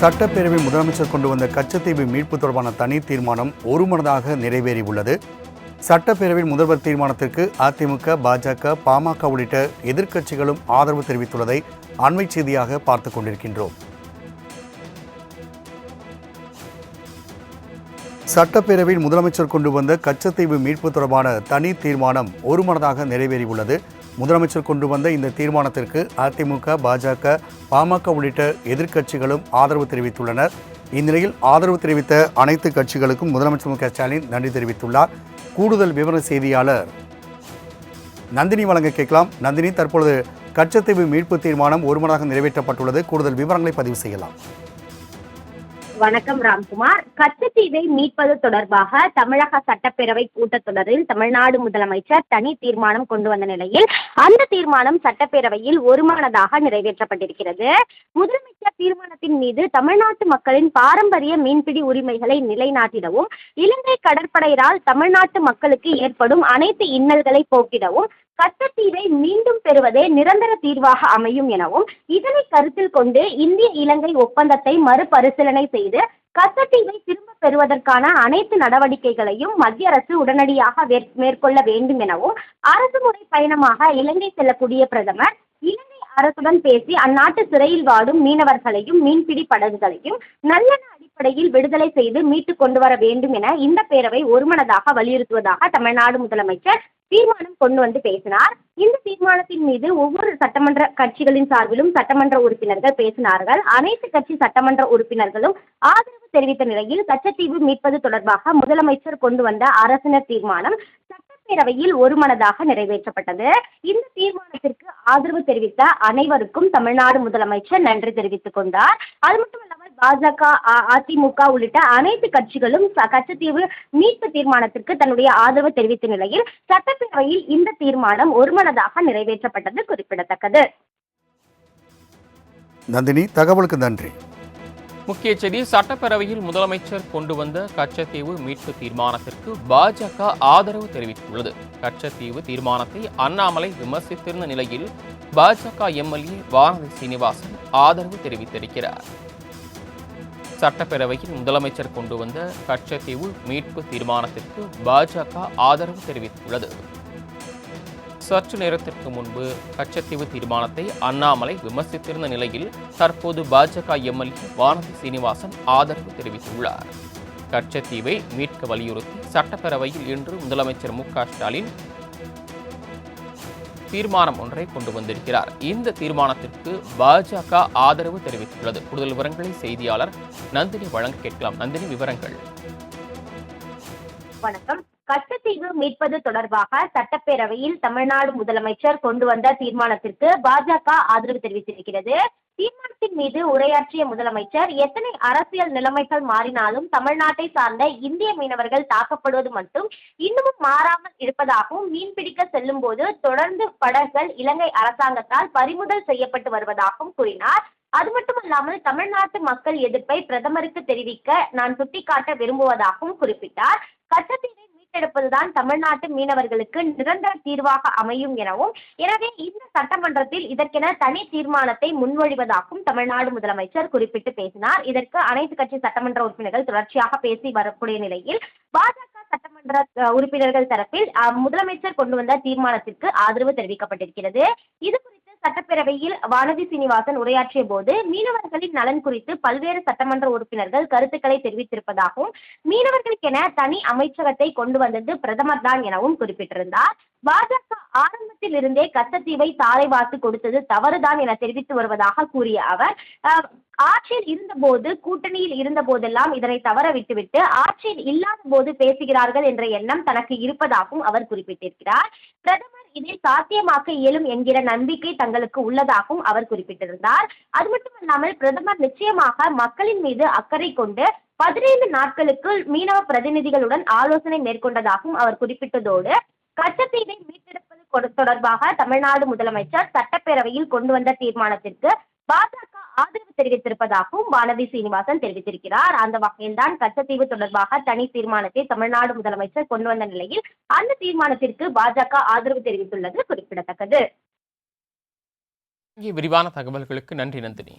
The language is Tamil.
சட்டப்பேரவை முதலமைச்சர் கொண்டு வந்த கச்சத்தீவு மீட்பு தொடர்பான தனி தீர்மானம் ஒருமனதாக நிறைவேறியுள்ளது. சட்டப்பேரவையில் முதல்வர் தீர்மானத்திற்கு அதிமுக பாஜக பாமக உள்ளிட்ட எதிர்க்கட்சிகளும் ஆதரவு தெரிவித்துள்ளதை அண்மை செய்தியாக பார்த்துக் கொண்டிருக்கின்றோம். சட்டப்பேரவையில் முதலமைச்சர் கொண்டு வந்த கச்சத்தீவு மீட்பு தொடர்பான தனி தீர்மானம் ஒருமனதாக நிறைவேறியுள்ளது. முதலமைச்சர் கொண்டு வந்த இந்த தீர்மானத்திற்கு அதிமுக பாஜக பாமக உள்ளிட்ட எதிர்க்கட்சிகளும் ஆதரவு தெரிவித்துள்ளனர். இந்நிலையில் ஆதரவு தெரிவித்த அனைத்து கட்சிகளுக்கும் முதலமைச்சர் மு க ஸ்டாலின் நன்றி தெரிவித்துள்ளார். கூடுதல் விவர செய்தியாளர் நந்தினி வழங்க கேட்கலாம். நந்தினி தற்பொழுது கச்சத்தீவு மீட்பு தீர்மானம் ஒருமனாக நிறைவேற்றப்பட்டுள்ளது. கூடுதல் விவரங்களை பதிவு செய்யலாம். வணக்கம் ராம்குமார். கச்சத்தீவை மீட்பது தொடர்பாக தமிழக சட்டப்பேரவை கூட்டத்தொடரில் தமிழ்நாடு முதலமைச்சர் தனி தீர்மானம் கொண்டு வந்த நிலையில் அந்த தீர்மானம் சட்டப்பேரவையில் ஒருமனதாக நிறைவேற்றப்பட்டிருக்கிறது. முதலமைச்சர் தீர்மானத்தின் மீது தமிழ்நாட்டு மக்களின் பாரம்பரிய மீன்பிடி உரிமைகளை நிலைநாட்டிடவும் இலங்கை கடற்படையினால் தமிழ்நாட்டு மக்களுக்கு ஏற்படும் அனைத்து இன்னல்களை போக்கிடவும் கச்சத்தீவை மீண்டும் பெறுவதே நிரந்தர தீர்வாக அமையும் எனவும் இதனை கருத்தில் கொண்டு இந்திய இலங்கை ஒப்பந்தத்தை மறுபரிசீலனை செய்து கச்சத்தீவை திரும்ப பெறுவதற்கான அனைத்து நடவடிக்கைகளையும் மத்திய அரசு உடனடியாக மேற்கொள்ள வேண்டும் எனவும் அரசு முறை பயணமாக இலங்கை செல்லக்கூடிய பிரதமர் இலங்கை அரசுடன் பேசி அந்நாட்டு சிறையில் வாடும் மீனவர்களையும் மீன்பிடி படகுகளையும் நல்லெண்ண அடிப்படையில் விடுதலை செய்து மீட்டு கொண்டு வர வேண்டும் என இந்த பேரவை ஒருமனதாக வலியுறுத்துவதாக தமிழ்நாடு முதலமைச்சர் தீர்மானம் கொண்டு வந்து பேசினார். இந்த தீர்மானத்தின் மீது ஒவ்வொரு சட்டமன்ற கட்சிகளின் சார்பிலும் சட்டமன்ற உறுப்பினர்கள் பேசினார்கள். அனைத்து கட்சி சட்டமன்ற உறுப்பினர்களும் ஆதரவு தெரிவித்த நிலையில் கச்சத்தீவு மீட்பது தொடர்பாக முதலமைச்சர் கொண்டு வந்த அரசினர் தீர்மானம் சட்டப்பேரவையில் ஒருமனதாக நிறைவேற்றப்பட்டது. இந்த தீர்மானத்திற்கு ஆதரவு தெரிவித்த அனைவருக்கும் தமிழ்நாடு முதலமைச்சர் நன்றி தெரிவித்துக் கொண்டார். அது மட்டுமல்லாமல் பாஜக அதிமுக உள்ளிட்ட அனைத்து கட்சிகளும் கச்சத்தீவு மீட்பு தீர்மானத்திற்கு தன்னுடைய ஆதரவு தெரிவித்த நிலையில் சட்டப்பேரவையில் இந்த தீர்மானம் ஒருமனதாக நிறைவேற்றப்பட்டது குறிப்பிடத்தக்கது. நந்தினி தகவலுக்கு நன்றி. முக்கிய செய்தி சட்டப்பேரவையில் முதலமைச்சர் கொண்டு வந்த கச்சத்தீவு மீட்பு தீர்மானத்திற்கு பாஜக ஆதரவு தெரிவித்துள்ளது. கச்சத்தீவு தீர்மானத்தை அண்ணாமலை விமர்சித்திருந்த நிலையில் பாஜக எம்எல்ஏ வானதி சீனிவாசன் ஆதரவு தெரிவித்திருக்கிறார். சட்டப்பேரவையில் முதலமைச்சர் கொண்டு வந்த கச்சத்தீவு மீட்பு தீர்மானத்திற்கு பாஜக ஆதரவு தெரிவித்துள்ளது. சற்று நேரத்திற்கு முன்பு கச்சத்தீவு தீர்மானத்தை அண்ணாமலை விமர்சித்திருந்த நிலையில் தற்போது பாஜக எம்எல்ஏ வானதி சீனிவாசன் ஆதரவு தெரிவித்துள்ளார். கச்சத்தீவை மீட்க வலியுறுத்தி சட்டப்பேரவையில் இன்று முதலமைச்சர் மு க ஸ்டாலின் தீர்மானம் ஒன்றை கொண்டு வந்திருக்கிறார். இந்த தீர்மானத்திற்கு பாஜக ஆதரவு தெரிவித்துள்ளது. கூடுதல் விவரங்களை செய்தியாளர் நந்தினி வழங்க கேட்கலாம். நந்தினி விவரங்கள். வணக்கம். கச்சத்தீவு மீட்பது தொடர்பாக சட்டப்பேரவையில் தமிழ்நாடு முதலமைச்சர் கொண்டு வந்த தீர்மானத்திற்கு பாஜக ஆதரவு தெரிவித்திருக்கிறது. தீர்மானத்தின் மீது உரையாற்றிய முதலமைச்சர் எத்தனை அரசியல் நிலைமைகள் மாறினாலும் தமிழ்நாட்டை சார்ந்த இந்திய மீனவர்கள் தாக்கப்படுவது மட்டும் இன்னமும் மாறாமல் இருப்பதாகவும் மீன்பிடிக்க செல்லும் போது தொடர்ந்து படகுகள் இலங்கை அரசாங்கத்தால் பறிமுதல் செய்யப்பட்டு வருவதாகவும் கூறினார். அது மட்டுமல்லாமல் தமிழ்நாட்டு மக்கள் எதிர்ப்பை பிரதமருக்கு தெரிவிக்க நான் சுட்டிக்காட்ட விரும்புவதாகவும் குறிப்பிட்டார். கச்சத்தீவை எடுப்பதுதான் தமிழ்நாட்டு மீனவர்களுக்கு நிரந்தர தீர்வாக அமையும் எனவும் எனவே இந்த சட்டமன்றத்தில் இதற்கென தனி தீர்மானத்தை முன்மொழிவதாகவும் தமிழ்நாடு முதலமைச்சர் குறிப்பிட்டு பேசினார். இதற்கு அனைத்து கட்சி சட்டமன்ற உறுப்பினர்கள் தொடர்ச்சியாக பேசி வரக்கூடிய நிலையில் பாஜக சட்டமன்ற உறுப்பினர்கள் தரப்பில் அஹ், முதலமைச்சர் கொண்டு வந்த தீர்மானத்திற்கு ஆதரவு தெரிவிக்கப்பட்டிருக்கிறது. இது குறித்து சட்டப்பேரவையில் வானதி சீனிவாசன் உரையாற்றிய போது மீனவர்களின் நலன் குறித்து பல்வேறு சட்டமன்ற உறுப்பினர்கள் கருத்துக்களை தெரிவித்திருப்பதாகவும் மீனவர்களுக்கென தனி அமைச்சகத்தை கொண்டு வந்தது பிரதமர் தான் எனவும் குறிப்பிட்டிருந்தார். பாஜக ஆரம்பத்தில் இருந்தே கச்சத்தீவை தாரை வாத்து கொடுத்தது தவறுதான் என தெரிவித்து வருவதாக கூறிய அவர் ஆட்சியில் இருந்தபோது கூட்டணியில் இருந்த போதெல்லாம் இதனை தவற விட்டுவிட்டு ஆட்சியில் இல்லாத போது பேசுகிறார்கள் என்ற எண்ணம் தனக்கு இருப்பதாகவும் அவர் குறிப்பிட்டிருக்கிறார். பிரதமர் இதை சாத்தியமாக்க இயலும் என்கிற நம்பிக்கை தங்களுக்கு உள்ளதாகவும் அவர் குறிப்பிட்டிருந்தார். அது மட்டுமல்லாமல் பிரதமர் நிச்சயமாக மக்களின் மீது அக்கறை கொண்டு பதினைந்து நாட்களுக்குள் மீனவ பிரதிநிதிகளுடன் ஆலோசனை மேற்கொண்டதாகவும் அவர் குறிப்பிட்டதோடு கச்சத்தீவை மீட்டெடுப்பது தொடர்பாக தமிழ்நாடு முதலமைச்சர் சட்டப்பேரவையில் கொண்டு வந்த தீர்மானத்திற்கு பாஜக ஆதரவு தெரிவித்திருப்பதாகவும் வானதி சீனிவாசன் தெரிவித்திருக்கிறார். அந்த வகையில்தான் கச்சத்தீவு தொடர்பாக தனி தீர்மானத்தை தமிழ்நாடு முதலமைச்சர் கொண்டு வந்த நிலையில் அந்த தீர்மானத்திற்கு பாஜக ஆதரவு தெரிவித்துள்ளது குறிப்பிடத்தக்கது. விரிவான தகவல்களுக்கு நன்றி நந்தினி.